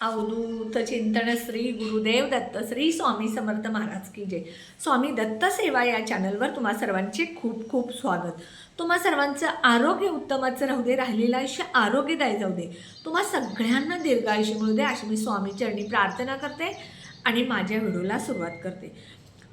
अवधूत चिंतन श्री गुरुदेव दत्त श्री स्वामी समर्थ महाराज की जय. स्वामी दत्त सेवा या चॅनलवर तुम्हा सर्वांचे खूप खूप स्वागत. तुम्हा सर्वांचं आरोग्य उत्तमाचं राहू दे राहिलेलं आयुष्य आरोग्यदायी जाऊ दे. तुम्हा सगळ्यांना दीर्घायुष्य मिळू दे अशी मी स्वामी चरणी प्रार्थना करते आणि माझ्या व्हिडिओला सुरुवात करते.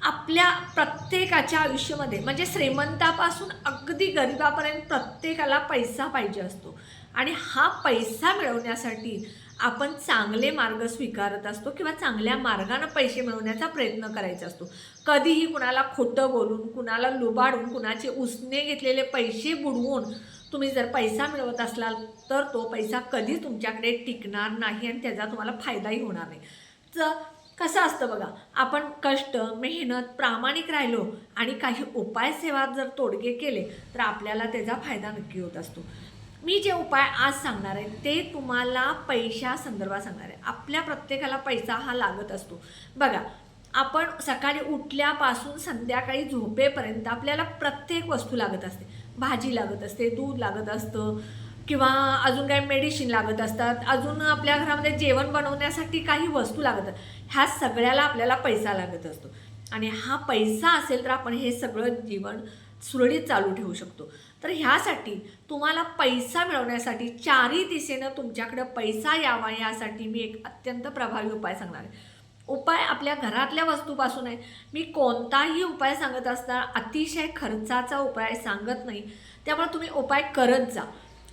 आपल्या प्रत्येकाच्या आयुष्यामध्ये म्हणजे श्रीमंतापासून अगदी गरिबापर्यंत प्रत्येकाला पैसा पाहिजे असतो. आणि हा पैसा मिळवण्यासाठी आपण चांगले मार्ग स्वीकारत असतो किंवा चांगल्या मार्गानं पैसे मिळवण्याचा प्रयत्न करायचा असतो. कधीही कुणाला खोटं बोलून कुणाला लुबाडून कुणाचे उसने घेतलेले पैसे बुडवून तुम्ही जर पैसा मिळवत असलाल तर तो पैसा कधीच तुमच्याकडे टिकणार नाही आणि त्याचा तुम्हाला फायदाही होणार नाही. तर कसं असतं बघा आपण कष्ट मेहनत प्रामाणिक राहिलो आणि काही उपाय सेवा जर तोडगे केले तर आपल्याला त्याचा फायदा नक्की होत असतो. मी जे उपाय आज सांगणार आहे ते तुम्हाला पैशा संदर्भात सांगणार आहे. आपल्या प्रत्येकाला पैसा हा लागत असतो. बघा आपण सकाळी उठल्यापासून संध्याकाळी झोपेपर्यंत आपल्याला प्रत्येक वस्तू लागत असते. भाजी लागत असते दूध लागत असतं किंवा अजून काही मेडिसिन लागत असतात. अजून आपल्या घरामध्ये जेवण बनवण्यासाठी काही वस्तू लागत ह्या सगळ्याला आपल्याला पैसा लागत असतो. आणि हा पैसा असेल तर आपण हे सगळं जीवन सुरळीत चालू ठेवू शकतो. तर ह्यासाठी तुम्हाला पैसा मिळवण्यासाठी चारही दिशेनं तुमच्याकडं पैसा यावा यासाठी मी एक अत्यंत प्रभावी उपाय सांगणार आहे. उपाय आपल्या घरातल्या वस्तूपासून आहे. मी कोणताही उपाय सांगत असताना अतिशय खर्चाचा उपाय सांगत नाही. त्यामुळे तुम्ही उपाय करत जा.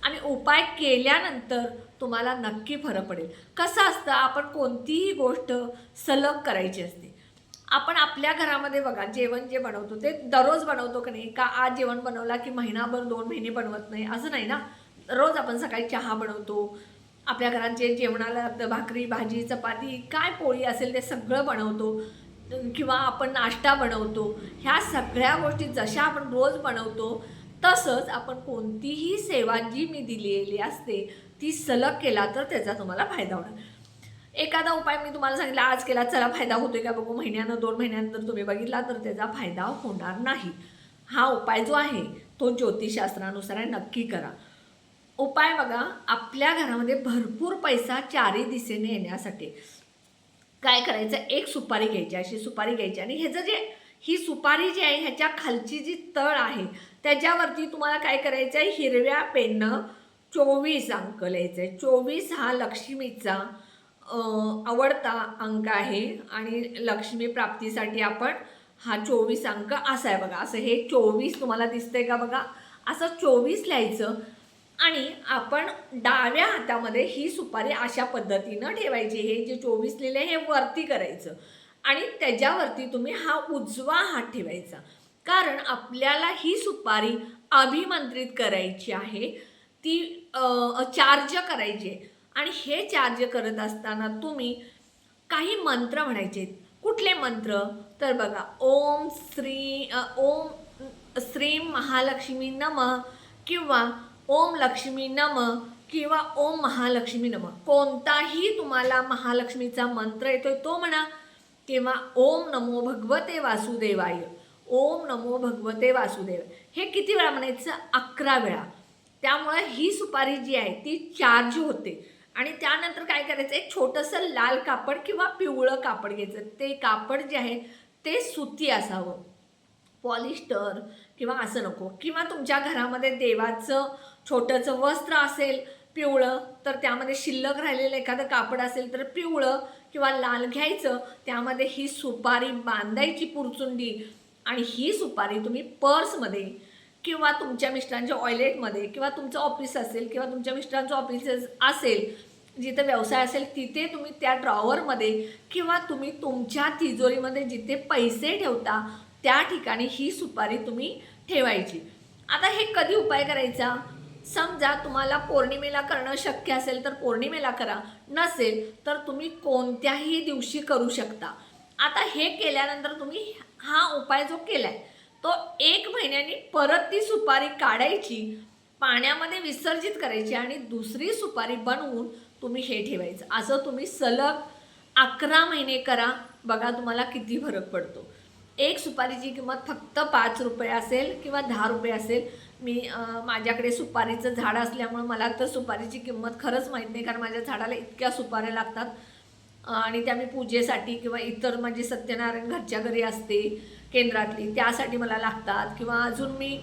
आणि उपाय केल्यानंतर तुम्हाला नक्की फरक पडेल. कसं असतं? आपण कोणतीही गोष्ट सलग करायची असते. आपण आपल्या घरामध्ये बघा जेवण जे बनवतो ते दररोज बनवतो की नाही? का आज जेवण बनवला की महिनाभर दोन महिने बनवत नाही? असं नाही ना? रोज आपण सकाळी चहा बनवतो. आपल्या घरात जे जेवणाला लागतं भाकरी भाजी चपाती काय पोळी असेल ते सगळं बनवतो. किंवा आपण नाश्ता बनवतो. ह्या सगळ्या गोष्टी जशा आपण रोज बनवतो तसंच आपण कोणतीही सेवा जी मी दिलेली असते ती सलग केला तर त्याचा तुम्हाला फायदा होणार. एखादा उपाय मी तुम्हाला सांगितला आज केला चला फायदा होतोय का बघू. महिन्यानं दोन महिन्यानंतर तुम्ही बघितला तर त्याचा फायदा होणार नाही. हा उपाय जो आहे तो ज्योतिषशास्त्रानुसार आहे नक्की करा. उपाय बघा आपल्या घरामध्ये भरपूर पैसा चारी दिशेने येण्यासाठी. काय करायचं? एक सुपारी घ्यायची अशी सुपारी घ्यायची. आणि ह्याचं जे ही सुपारी जी आहे ह्याच्या खालची जी तळ आहे त्याच्यावरती तुम्हाला काय करायचं आहे हिरव्या पेननं चोवीस अंक लिहायचं आहे चोवीस हा लक्ष्मीचा आवडता अंक आहे आणि लक्ष्मी प्राप्तीसाठी आपण हा चोवीस अंक असा आहे बघा. असं हे चोवीस तुम्हाला दिसतंय का बघा? असं चोवीस लिहायचं आणि आपण डाव्या हातामध्ये ही सुपारी अशा पद्धतीनं ठेवायची. हे जे चोवीस लिहिले हे वरती करायचं आणि त्याच्यावरती तुम्ही हा उजवा हात ठेवायचा. कारण आपल्याला ही सुपारी अभिमंत्रित करायची आहे. ती चार्ज करायची आहे. आणि हे चार्ज करत असताना तुम्ही काही मंत्र म्हणायचे. कुठले मंत्र? तर बघा ओम श्री ओम श्री महालक्ष्मी नम किंवा ओम लक्ष्मी नम किंवा ओम महालक्ष्मी नम. कोणताही तुम्हाला महालक्ष्मीचा मंत्र येतोय तो म्हणा किंवा ओम नमो भगवते वासुदेवाय ओम नमो भगवते वासुदेव. हे किती वेळा म्हणायचं? अकरा वेळा. त्यामुळं ही सुपारी जी आहे ती चार्ज होते. आणि त्यानंतर काय करायचं एक छोटंसं लाल कापड किंवा पिवळं कापड घ्यायचं. ते कापड जे आहे ते सुती असावं. पॉलिस्टर किंवा असं नको. किंवा तुमच्या घरामध्ये देवाचं छोटंसं वस्त्र असेल पिवळं तर त्यामध्ये शिल्लक राहिलेलं एखादं कापड असेल तर पिवळं किंवा लाल घ्यायचं. त्यामध्ये ही सुपारी बांधायची पुरचुंडी आणि ही सुपारी तुम्ही पर्समध्ये किंवा तुमच्या मिस्टरांच्या ऑयलेटमध्ये किंवा तुमचं ऑफिस असेल किंवा तुमच्या मिस्टरांचं ऑफिस असेल जिथं व्यवसाय असेल तिथे तुम्ही त्या ड्रॉवरमध्ये किंवा तुम्ही तुमच्या तिजोरीमध्ये जिथे पैसे ठेवता त्या ठिकाणी ही सुपारी तुम्ही ठेवायची. आता हे कधी उपाय करायचा? समजा तुम्हाला पौर्णिमेला करणं शक्य असेल तर पौर्णिमेला करा. नसेल तर तुम्ही कोणत्याही दिवशी करू शकता. आता हे केल्यानंतर तुम्ही हा उपाय जो केला आहे तो एक महिन्यानी परत ती सुपारी काढायची पाण्यामध्ये विसर्जित करायची आणि दुसरी सुपारी बनवून तुम्ही हे ठेवायचं. असं तुम्ही सलग अकरा महिने करा. बघा तुम्हाला किती फरक पडतो. एक सुपारीची किंमत फक्त पाच रुपये असेल किंवा दहा रुपये असेल मी माझ्याकडे सुपारीचं झाड असल्यामुळं मला तर सुपारीची किंमत खरंच माहीत नाही कारण माझ्या झाडाला इतक्या सुपाऱ्या लागतात. आणि त्या मी पूजेसाठी किंवा इतर म्हणजे सत्यनारायण घरच्या घरी असते केंद्रातली त्यासाठी मला लागतात. किंवा अजून मी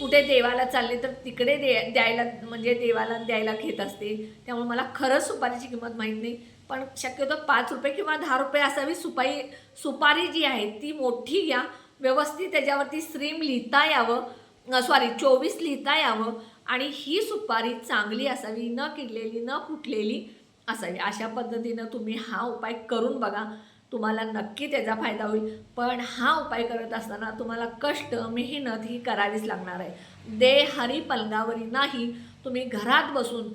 कुठे देवाला चालले तर तिकडे दे द्यायला म्हणजे देवाला द्यायला घेत असते. त्यामुळे मला खरंच सुपारीची किंमत माहीत नाही. पण शक्यतो पाच रुपये किंवा दहा रुपये असावी सुपारी सुपारी जी आहे ती मोठी घ्या. व्यवस्थित त्याच्यावरती स्त्रीम लिहिता यावं. सॉरी चोवीस लिहिता यावं. आणि ही सुपारी चांगली असावी न किडलेली न फुटलेली. असावी अशा पद्धतीनं तुम्ही हा उपाय करून बघा. तुम्हाला नक्की त्याचा फायदा होईल. पण हा उपाय करत असताना तुम्हाला कष्ट मेहनत ही करावीच लागणार आहे. दे हरी पलंगावरी नाही. तुम्ही घरात बसून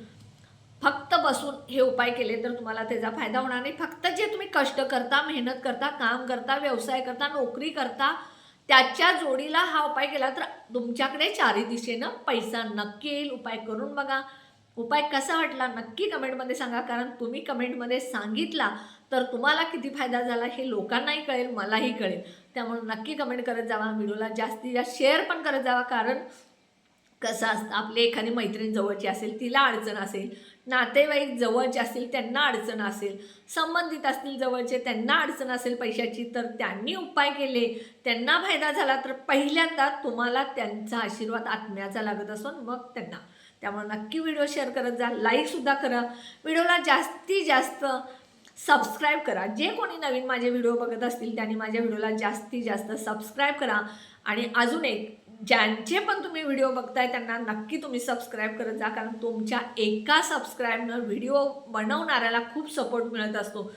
फक्त बसून हे उपाय केले तर तुम्हाला त्याचा फायदा होणार नाही. फक्त जे तुम्ही कष्ट करता मेहनत करता काम करता व्यवसाय करता नोकरी करता त्याच्या जोडीला हा उपाय केला तर तुमच्याकडे चारी दिशेनं पैसा नक्की येईल. उपाय करून बघा. उपाय कसा वाटला नक्की कमेंटमध्ये सांगा कारण तुम्ही कमेंटमध्ये सांगितला तर तुम्हाला किती फायदा झाला हे लोकांनाही कळेल मलाही कळेल. त्यामुळे नक्की कमेंट करत जावा व्हिडिओला जास्तीत जास्त शेअर पण करत जावा कारण कसं असतं आपली एखादी मैत्रीण जवळची असेल तिला अडचण असेल नातेवाईक जवळचे असतील त्यांना अडचण असेल संबंधित असतील जवळचे त्यांना अडचण असेल पैशाची तर त्यांनी उपाय केले त्यांना फायदा झाला तर पहिल्यांदा तुम्हाला त्यांचा आशीर्वाद आत्म्याचा लागत असून मग त्यांना. त्यामुळे नक्की व्हिडिओ शेअर करत जा लाईकसुद्धा करा. व्हिडिओला जास्तीत जास्त सबस्क्राईब करा. जे कोणी नवीन माझे व्हिडिओ बघत असतील त्यांनी माझ्या व्हिडिओला जास्तीत जास्त सबस्क्राईब करा. आणि अजून एक ज्यांचे पण तुम्ही व्हिडिओ बघताय त्यांना नक्की तुम्ही सबस्क्राईब करत जा. कारण तुमच्या एका सबस्क्राईबनं व्हिडिओ बनवणाऱ्याला खूप सपोर्ट मिळत असतो.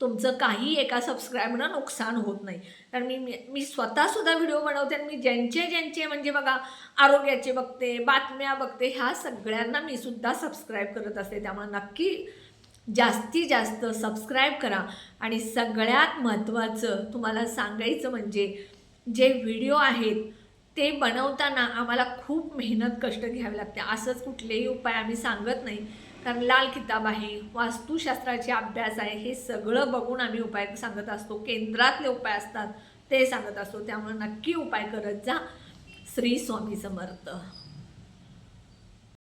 तुमचं काही एका सबस्क्राईबनं नुकसान होत नाही. कारण मी मी- मी स्वतःसुद्धा व्हिडिओ बनवते आणि मी ज्यांचे ज्यांचे म्हणजे बघा आरोग्याचे बघते बातम्या बघते ह्या सगळ्यांना मी सुद्धा सबस्क्राईब करत असते. त्यामुळे नक्की जास्तीत जास्त सबस्क्राईब करा. आणि सगळ्यात महत्त्वाचं तुम्हाला सांगायचं म्हणजे जे व्हिडिओ आहेत ते बनवताना आम्हाला खूप मेहनत कष्ट घ्यावे लागते. असंच कुठलेही उपाय आम्ही सांगत नाही. कारण लाल किताब आहे वास्तुशास्त्राचे अभ्यास आहे हे सगळं बघून आम्ही उपाय सांगत असतो केंद्रातले उपाय असतात ते सांगत असतो. त्यामुळे नक्की उपाय करत जा. श्री स्वामी समर्थ.